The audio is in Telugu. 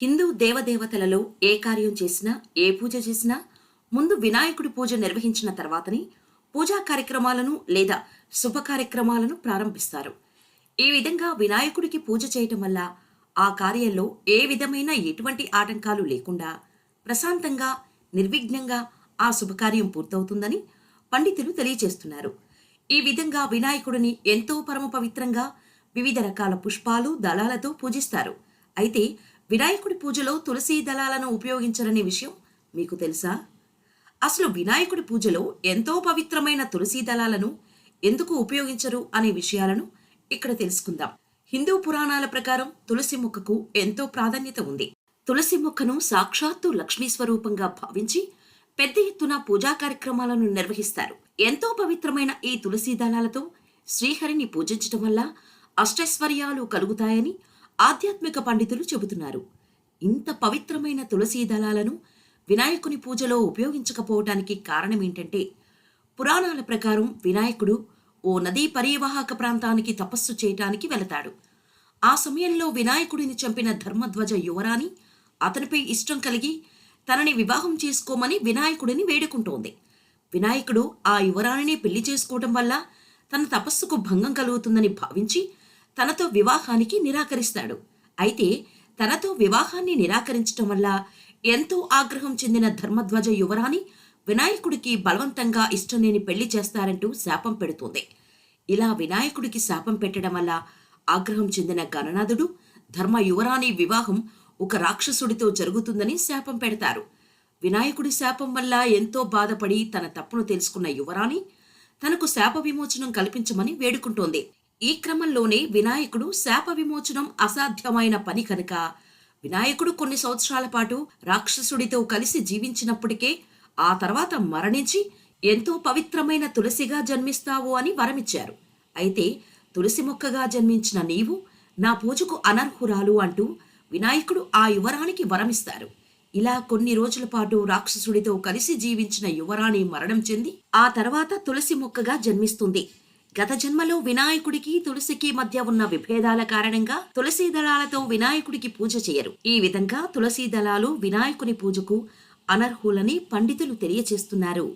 హిందూ దేవదేవతలలో ఏ కార్యం చేసినా ఏ పూజ చేసినా ముందు వినాయకుడి పూజ నిర్వహించిన తర్వాతనే పూజా కార్యక్రమాలను లేదా శుభ కార్యక్రమాలను ప్రారంభిస్తారు. ఈ విధంగా వినాయకుడికి పూజ చేయటం వల్ల ఆ కార్యంలో ఏ విధమైన ఎటువంటి ఆటంకాలు లేకుండా ప్రశాంతంగా నిర్విఘ్నంగా ఆ శుభకార్యం పూర్తవుతుందని పండితులు తెలియజేస్తున్నారు. ఈ విధంగా వినాయకుడిని ఎంతో పరమ పవిత్రంగా వివిధ రకాల పుష్పాలు దళాలతో పూజిస్తారు. అయితే వినాయకుడి పూజలో తులసి దళాలను ఉపయోగించరనే విషయం మీకు తెలుసా? అసలు వినాయకుడి పూజలో ఎంతో పవిత్రమైన తులసి దళాలను ఎందుకు ఉపయోగించరు అనే విషయాలను ఇక్కడ తెలుసుకుందాం. హిందూ పురాణాల ప్రకారం తులసి మొక్కకు ఎంతో ప్రాధాన్యత ఉంది. తులసి మొక్కను సాక్షాత్తు లక్ష్మీ స్వరూపంగా భావించి పెద్ద ఎత్తున పూజా కార్యక్రమాలను నిర్వహిస్తారు. ఎంతో పవిత్రమైన ఈ తులసి దళాలతో శ్రీహరిని పూజించటం వల్ల అష్టైశ్వర్యాలు కలుగుతాయని ఆధ్యాత్మిక పండితులు చెబుతున్నారు. ఇంత పవిత్రమైన తులసీ దళాలను వినాయకుని పూజలో ఉపయోగించకపోవటానికి కారణం ఏంటంటే పురాణాల ప్రకారం వినాయకుడు ఓ నదీ పరీవాహక ప్రాంతానికి తపస్సు చేయటానికి వెళతాడు. ఆ సమయంలో వినాయకుడిని చంపిన ధర్మధ్వజ యువరాణి అతనిపై ఇష్టం కలిగి తనని వివాహం చేసుకోమని వినాయకుడిని వేడుకుంటోంది. వినాయకుడు ఆ యువరాణిని పెళ్ళి చేసుకోవటం వల్ల తన తపస్సుకు భంగం కలుగుతుందని భావించి తనతో వివాహానికి నిరాకరిస్తాడు. అయితే తనతో వివాహాన్ని నిరాకరించటం వల్ల ఎంతో ఆగ్రహం చెందిన ధర్మధ్వజ యువరాణి వినాయకుడికి బలవంతంగా ఇష్టం లేని పెళ్ళి చేస్తారంటూ శాపం పెడుతుంది. ఇలా వినాయకుడికి శాపం పెట్టడం వల్ల ఆగ్రహం చెందిన గణనాథుడు ధర్మ యువరాణి వివాహం ఒక రాక్షసుడితో జరుగుతుందని శాపం పెడతారు. వినాయకుడి శాపం వల్ల ఎంతో బాధపడి తన తప్పును తెలుసుకున్న యువరాణి తనకు శాప విమోచనం కల్పించమని వేడుకుంటోంది. ఈ క్రమంలోనే వినాయకుడు శాప విమోచనం అసాధ్యమైన పని కనుక. వినాయకుడు కొన్ని సంవత్సరాల పాటు రాక్షసుడితో కలిసి జీవించినప్పటికే ఆ తర్వాత మరణించి ఎంతో పవిత్రమైన తులసిగా జన్మిస్తావు అని వరమిచ్చారు. అయితే తులసి మొక్కగా జన్మించిన నీవు నా పూజకు అనర్హురాలు అంటూ వినాయకుడు ఆ యువరానికి వరమిస్తారు. ఇలా కొన్ని రోజుల పాటు రాక్షసుడితో కలిసి జీవించిన యువరాణి మరణం చెంది ఆ తర్వాత తులసి మొక్కగా జన్మిస్తుంది. గత జన్మలో వినాయకుడికి తులసికి మధ్య ఉన్న విభేదాల కారణంగా తులసి దళాలతో వినాయకుడికి పూజ చేయరు. ఈ విధంగా తులసి దళాలు వినాయకుని పూజకు అనర్హులని పండితులు తెలియచేస్తున్నారు